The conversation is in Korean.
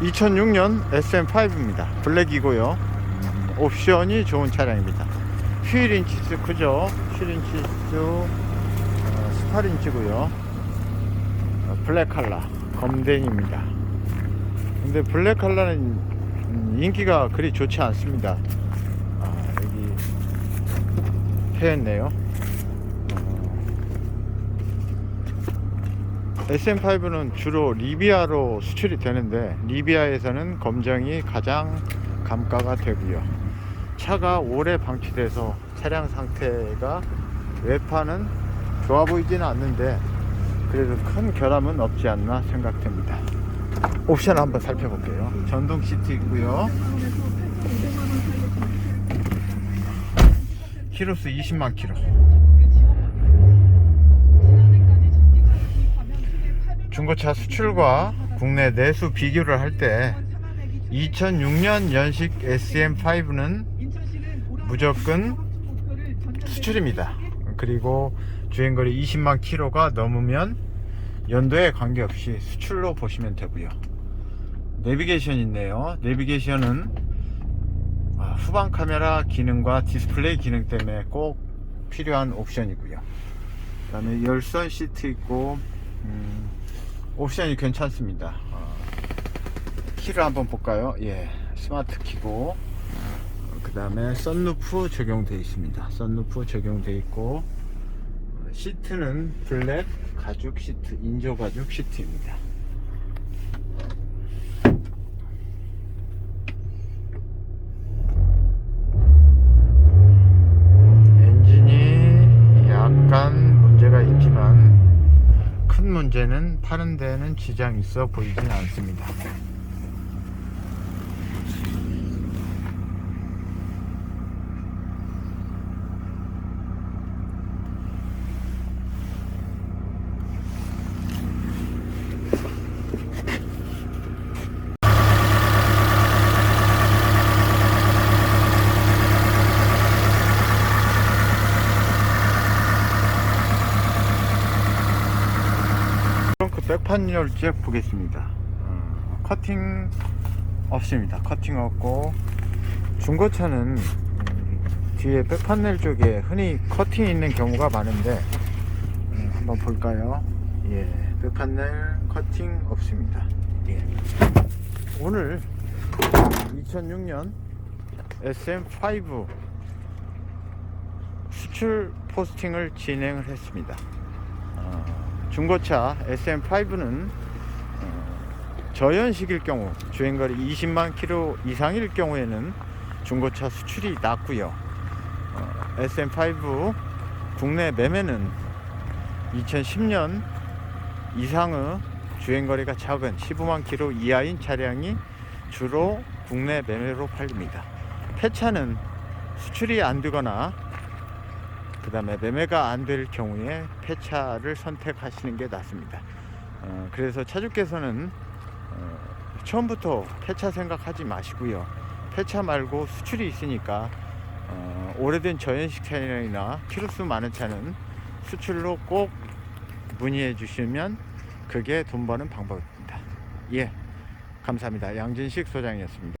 2006년 SM5입니다. 블랙이고요. 음, 옵션이 좋은 차량입니다. 휠 인치수 크죠? 휠 인치수 어, 18인치고요. 어, 블랙 컬러 검댕입니다. 근데 블랙 음, 인기가 그리 좋지 않습니다. 아, 여기 패였네요. SM5는 주로 리비아로 수출이 되는데 리비아에서는 검정이 가장 감가가 되고요. 차가 오래 방치돼서 차량 상태가 외판은 좋아 보이지는 않는데 그래도 큰 결함은 없지 않나 생각됩니다. 옵션 한번 살펴볼게요. 전동 시트 있고요. 키로수 20만 키로. 중고차 수출과 국내 내수 비교를 할 때 2006년 연식 SM5는 무조건 수출입니다. 그리고 주행거리 20만 킬로가 넘으면 연도에 관계없이 수출로 보시면 되고요. 내비게이션 있네요. 내비게이션은 아, 후방 카메라 기능과 디스플레이 기능 때문에 꼭 필요한 옵션이고요. 그 다음에 열선 시트 있고 음, 옵션이 괜찮습니다. 어, 키를 한번 볼까요? 예, 스마트 키고 그 다음에 썬루프 적용되어 있습니다. 썬루프 적용되어 있고 어, 시트는 블랙 가죽 시트, 인조 가죽 시트입니다. 문제는 파는 데는 지장이 있어 보이진 않습니다. 그 백판열 쭉 보겠습니다. 어, 커팅 없습니다. 커팅 없고 중고차는 음, 뒤에 백판넬 쪽에 흔히 커팅 있는 경우가 많은데 음, 한번 볼까요? 예, 백판넬 커팅 없습니다. 예. 오늘 2006년 SM5 수출 포스팅을 진행을 했습니다. 어, 중고차 SM5는 어, 저연식일 경우 주행거리 20만 킬로 이상일 경우에는 중고차 수출이 낮고요. 어, SM5 국내 매매는 2010년 이상의 주행거리가 작은 15만 킬로 이하인 차량이 주로 국내 매매로 팔립니다. 폐차는 수출이 안 되거나 그 다음에 매매가 안 될 경우에 폐차를 선택하시는 게 낫습니다. 어, 그래서 차주께서는 어, 처음부터 폐차 생각하지 마시고요. 폐차 말고 수출이 있으니까 어, 오래된 저연식 차량이나 키로수 많은 차는 수출로 꼭 문의해 주시면 그게 돈 버는 방법입니다. 예, 감사합니다. 양진식 소장이었습니다.